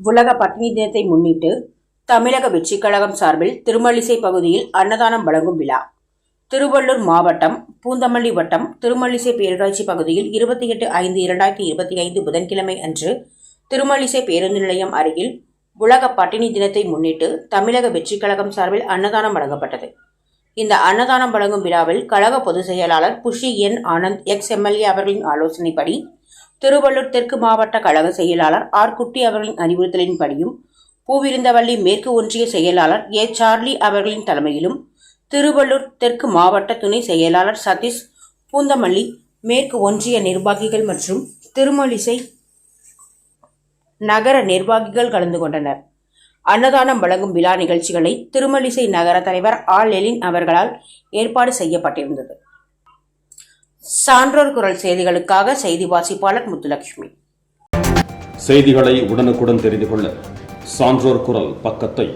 உலக பத்னி தினத்தை முன்னிட்டு தமிழக வெற்றிக் கழகம் சார்பில் திருமல்லிசை பகுதியில் அன்னதானம் வழங்கும் விழா. திருவள்ளூர் மாவட்டம் பூந்தமல்லி வட்டம் திருமல்லிசை பேரூராட்சி பகுதியில் இருபத்தி எட்டு ஐந்து இரண்டாயிரத்தி இருபத்தி ஐந்து புதன்கிழமை அன்று திருமல்லிசை பேருந்து நிலையம் அருகில் உலக பட்டினி தினத்தை முன்னிட்டு தமிழக வெற்றிக் கழகம் சார்பில் அன்னதானம் வழங்கப்பட்டது. இந்த அன்னதானம் வழங்கும் விழாவில் கழக பொதுச் செயலாளர் Bussy N Anand ex MLA அவர்களின் ஆலோசனைப்படி திருவள்ளூர் தெற்கு மாவட்ட கழக செயலாளர் ஆர் குட்டி அவர்களின் அறிவுறுத்தலின்படியும் பூவிருந்தவள்ளி மேற்கு ஒன்றிய செயலாளர் ஏ சார்லி அவர்களின் தலைமையிலும் திருவள்ளூர் தெற்கு மாவட்ட துணை செயலாளர் சதீஷ் பூந்தமல்லி மேற்கு ஒன்றிய நிர்வாகிகள் மற்றும் திருமலிசை நகர நிர்வாகிகள் கலந்து கொண்டனர். அன்னதானம் வழங்கும் விழா நிகழ்ச்சிகளை திருமலிசை நகர தலைவர் ஆல் எலின் அவர்களால் ஏற்பாடு செய்யப்பட்டிருந்தது. சான்றோர் குரல் செய்திகளுக்காக செய்தி வாசிப்பாளர் முத்துலட்சுமி. செய்திகளை உடனுக்குடன் தெரிந்து கொள்ள சான்றோர் குரல் பக்கத்தை